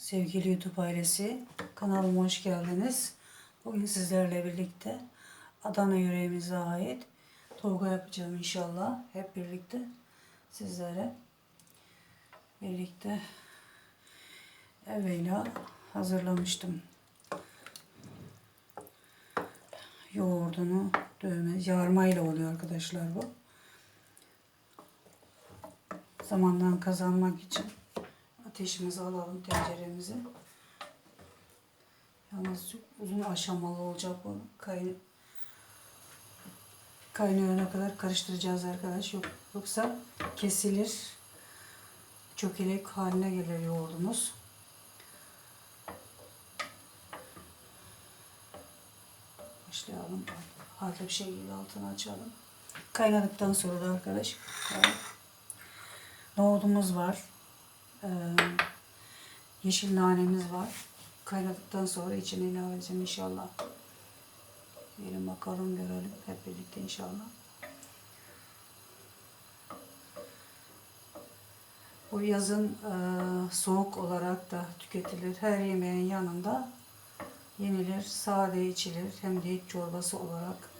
Sevgili YouTube ailesi, kanalıma hoş geldiniz. Bugün sizlerle birlikte Adana yüreğimize ait torga yapacağım inşallah. Hep birlikte sizlere birlikte evvela hazırlamıştım. Yoğurdunu dövme, yarmayla oluyor arkadaşlar bu. Zamandan kazanmak için ateşimizi alalım tenceremizi. Yalnız uzun aşamalı olacak bu. Kayn kaynayana kadar karıştıracağız arkadaş. Yok, yoksa kesilir. Çökelek haline gelir yoğurdumuz. Başlayalım. Harika bir şekilde altını açalım. Kaynadıktan sonra da arkadaş nohudumuz var. Ee, yeşil nanemiz var. Kaynadıktan sonra içine ilave edeceğim inşallah. Gelin bakalım görelim hep birlikte inşallah. Bu yazın e, soğuk olarak da tüketilir. Her yemeğin yanında yenilir, sade içilir. Hem de iç çorbası olarak.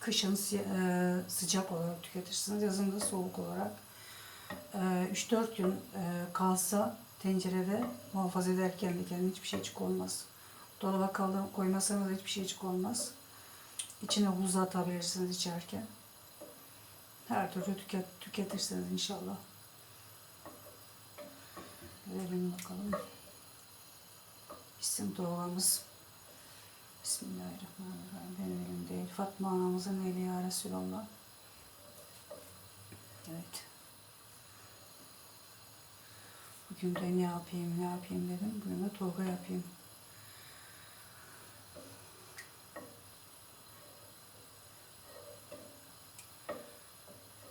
Kışın e, sıcak olarak tüketirsiniz. Yazın da soğuk olarak. E, 3-4 gün e, kalsa tencerede muhafaza ederken de kendine hiçbir şey çık olmaz. Dolaba kaldı, koymasanız da hiçbir şey çık olmaz. İçine buz atabilirsiniz içerken. Her türlü tüket, tüketirsiniz inşallah. Verelim bakalım. İsim doğamız. Bismillahirrahmanirrahim. Benim elim değil. Fatma anamızın eli ya Resulallah. Evet. Bugün de ne yapayım, ne yapayım dedim. Bugün de torba yapayım.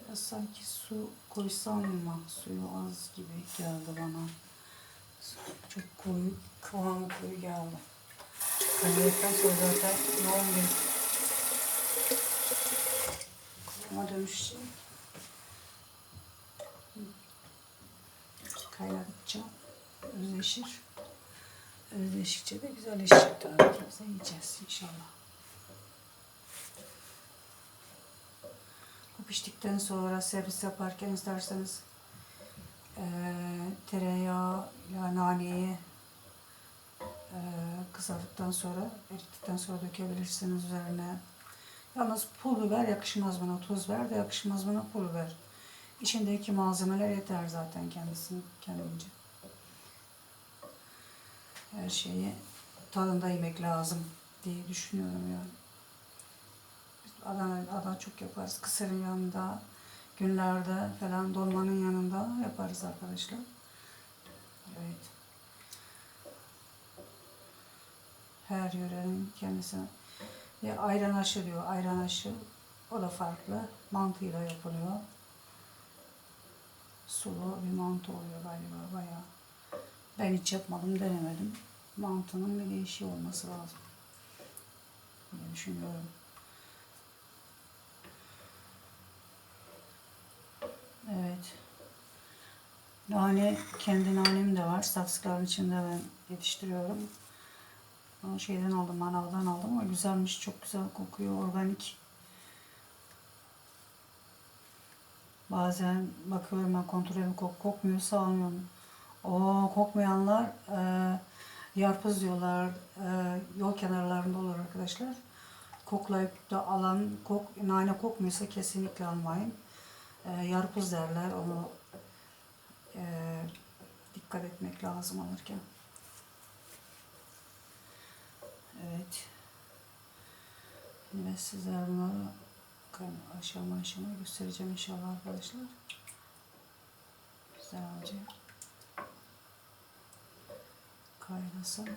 Biraz sanki su koysam mı? Suyu az gibi geldi bana. Çok koyu, kıvamı koyu geldi. Kaynadıktan sonra zaten yoğun bir kıvama dönüşecek. Kaynadıkça özleşir. Özleştikçe de güzelleşecek de yiyeceğiz inşallah. Bu piştikten sonra servis yaparken isterseniz eee tereyağı ile naneyi eee kızardıktan sonra erittikten sonra dökebilirsiniz üzerine. Yalnız pul biber yakışmaz bana. Tuz ver de yakışmaz bana pul biber. İçindeki malzemeler yeter zaten kendisini kendince. Her şeyi tadında yemek lazım diye düşünüyorum yani. Biz Adana, Adana çok yaparız. Kısırın yanında, günlerde falan dolmanın yanında yaparız arkadaşlar. Evet. Her yörenin kendisine. Ya ayran aşı diyor. Ayran aşı. O da farklı. Mantıyla yapılıyor. Sulu bir mantı oluyor galiba bayağı. Ben hiç yapmadım, denemedim. Mantının bir değişiği olması lazım. diye düşünüyorum. Evet. Nane, kendi nanem de var. Saksıların içinde ben yetiştiriyorum. Onu şeyden aldım, manavdan aldım ama güzelmiş, çok güzel kokuyor, organik. Bazen bakıyorum ben kontrol ediyorum, kok, kokmuyorsa almıyorum. O kokmayanlar e, yarpız diyorlar, e, yol kenarlarında olur arkadaşlar. Koklayıp da alan, kok, nane kokmuyorsa kesinlikle almayın. E, yarpız derler, onu e, dikkat etmek lazım alırken. Evet. Şimdi size bunları aşama aşama göstereceğim inşallah arkadaşlar. Güzelce kaynasın.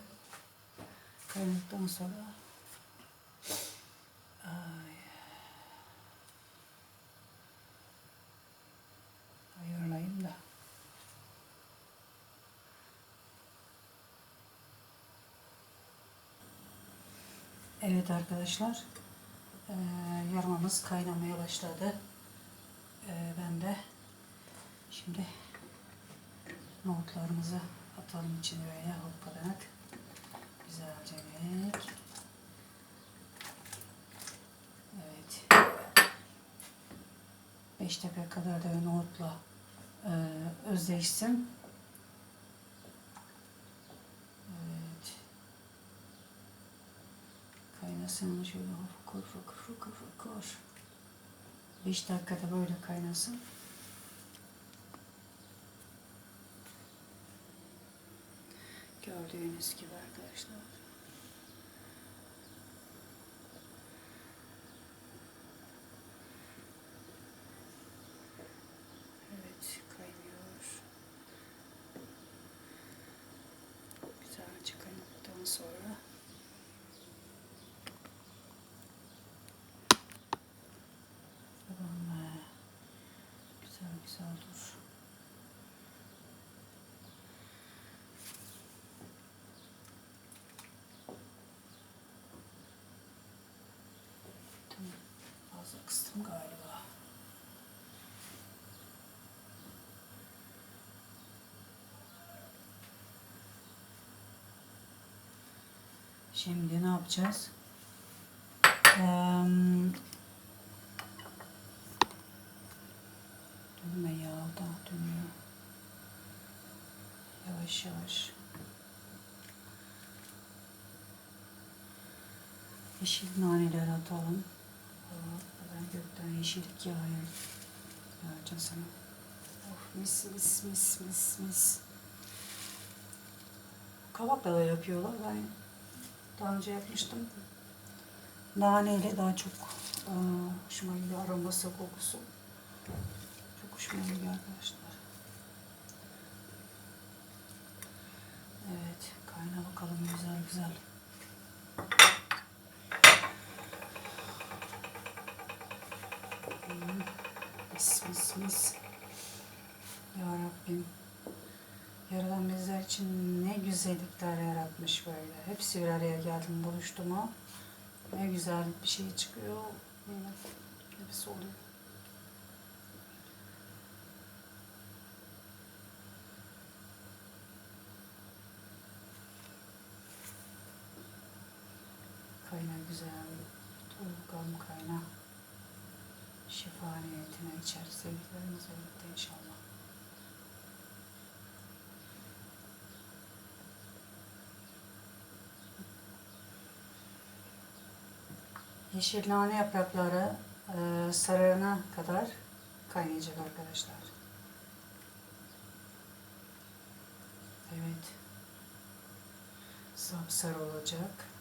Kaynadıktan sonra ay, ayarlayayım da. Evet arkadaşlar. Ee, yarmamız kaynamaya başladı. Ee, ben de şimdi Nohutlarımızı atalım içine böyle hoplayarak. Güzelce evet. Evet. 5 dakika kadar da nohutla e, özleşsin. Evet. Kaynasın şöyle fokur fokur fokur fokur. 5 dakikada böyle kaynasın. Gördüğünüz gibi arkadaşlar. Evet kaynıyor. Güzelce kaynadıktan sonra Tamam. e, Güzel güzel dur. Tamam. Fazla kıstım galiba. Şimdi ne yapacağız? Eee Dönme ya da dönüyor. Yavaş yavaş. Yeşil naneler atalım. Hop, Ben gökten yeşillik yağıyor. Yağacağım sana. Of mis mis mis mis mis. Kabakla da yapıyorlar. Ben daha önce yapmıştım. Naneyle daha çok hoşuma gidiyor aroması, kokusu. Çok hoşuma gidiyor arkadaşlar. Evet, kayna bakalım güzel güzel. Mis mis mis. Ya Rabbim. Yaradan bizler için ne güzellikler yaratmış böyle. Hepsi bir araya geldim, buluştu mu? Ne güzel bir şey çıkıyor. Yine hepsi oluyor. Kayna güzel. Turgam kayna. Şifa niyetine içer sevdiklerimizle birlikte inşallah. Yeşil nane yaprakları e, sararana kadar kaynayacak arkadaşlar. Evet. Sapsarı olacak.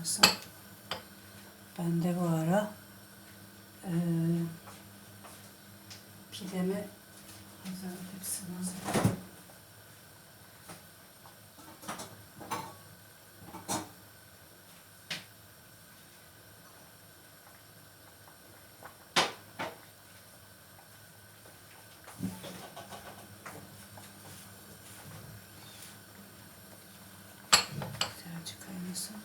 Kaynasın. Ben de bu ara eee pidemi hazırladım. Hepsini hazırladım. Güzelce kaynasın.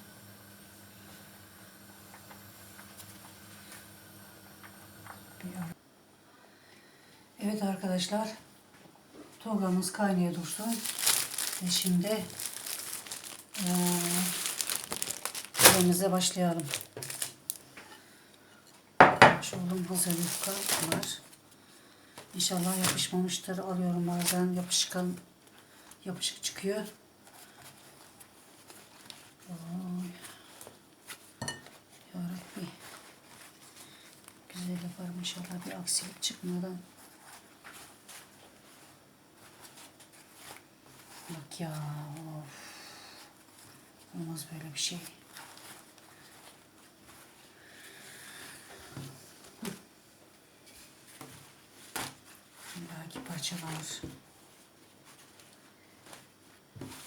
Evet arkadaşlar. Togamız kaynaya dursun. Ve şimdi yemeğimize başlayalım. Şunun hazır yufka var. İnşallah yapışmamıştır. Alıyorum bazen yapışkan yapışık çıkıyor. Oy. Yarabbi. Güzel yaparım inşallah bir aksilik çıkmadan. Bak ya of. Olmaz böyle bir şey. Belki parçalanır.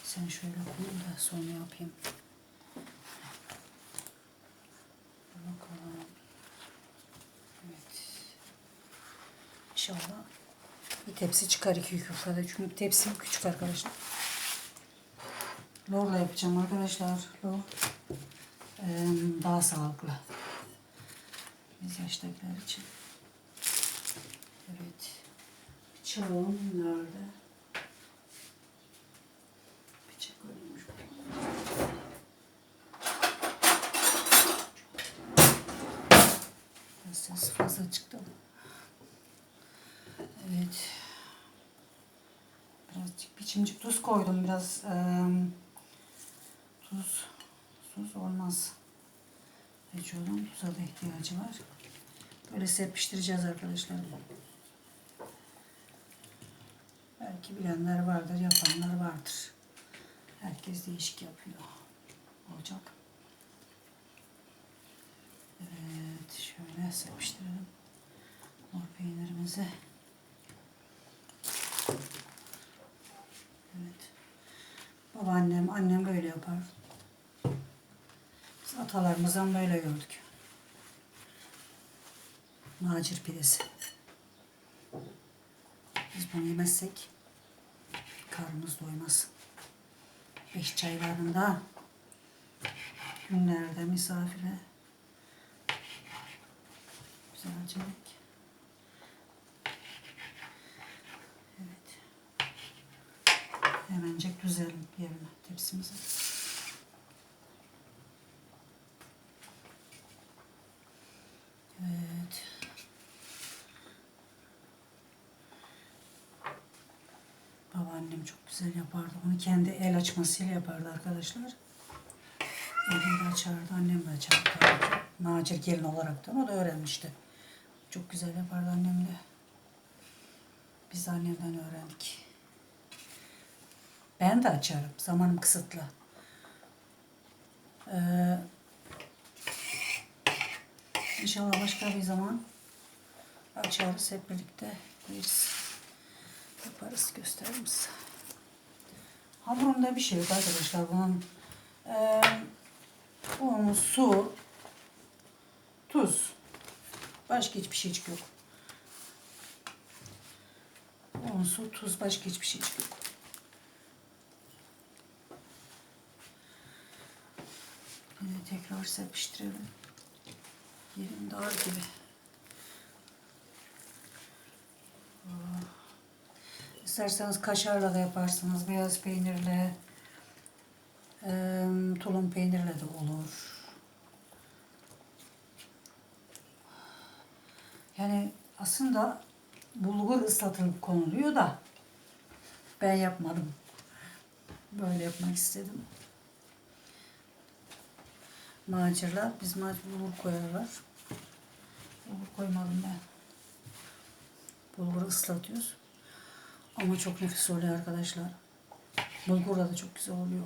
Sen şöyle koyayım da sonra yapayım. Bakalım. Evet. İnşallah bir tepsi çıkar iki yufkada. Çünkü tepsim küçük arkadaşlar. Lorla yapacağım arkadaşlar. Lor eee, daha sağlıklı. Biz yaştakiler için. Evet. Bıçağım nerede? Bıçak ölmüş. Ses fazla çıktı. Evet. Birazcık biçimcik tuz koydum. Biraz eee, tuz tuz olmaz. Olan tuza da ihtiyacı var. Böyle serpiştireceğiz arkadaşlar. Belki bilenler vardır, yapanlar vardır. Herkes değişik yapıyor. Olacak. Evet, şöyle serpiştirelim. Mor peynirimizi. Babaannem, annem böyle yapar. Biz atalarımızdan böyle gördük. Macir pidesi. Biz bunu yemezsek karnımız doymaz. Beş çaylarında günlerde misafire güzelce Evet. Hemencek düzelim yerine tepsimizi. Evet. Babaannem çok güzel yapardı. Onu kendi el açmasıyla yapardı arkadaşlar. Eliyle açardı, annem de açardı. Nacir gelin olaraktan o da öğrenmişti. Çok güzel yapardı annem de. Biz de annemden öğrendik. Ben de açarım. Zamanım kısıtlı. Ee, inşallah başka bir zaman açarız hep birlikte yeriz. Yaparız gösteririm size. Hamurunda bir şey yok arkadaşlar. Bunun e, un, su, tuz. Başka hiçbir şey yok. Un, su, tuz. Başka hiçbir şey yok. Tekrar serpiştirelim. Yerim dar gibi. İsterseniz kaşarla da yaparsınız, beyaz peynirle, eee, tulum peynirle de olur. Yani aslında bulgur ıslatılıp konuluyor da ben yapmadım. Böyle yapmak istedim. Macirla biz macir bulgur koyarlar. Bulgur koymadım ben. Bulguru ıslatıyoruz. Ama çok nefis oluyor arkadaşlar. Bulgurla da çok güzel oluyor.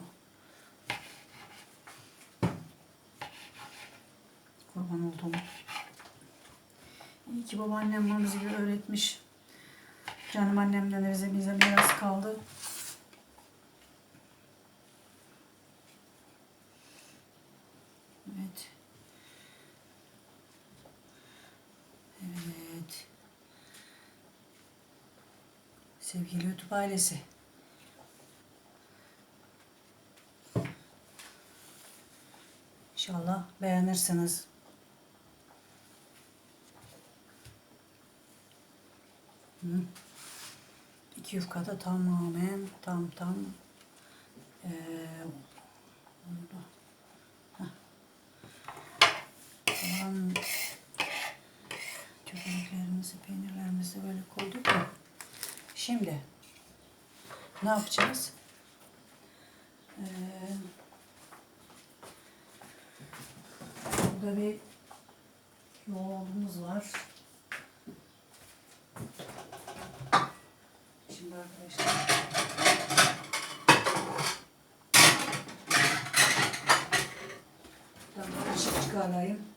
Kurban olduğum. İyi ki babaannem bana bir öğretmiş. Canım annemden de bize, bize miras kaldı. Evet. Evet. Sevgili YouTube ailesi. İnşallah beğenirsiniz. Hı. İki yufka da tamamen tam tam. Tamam. Çökeleklerimizi, peynirlerimizi böyle koyduk ya. Şimdi ne yapacağız? Ee, burada bir yoğurdumuz var. Şimdi arkadaşlar Buradan açık şey çıkarayım.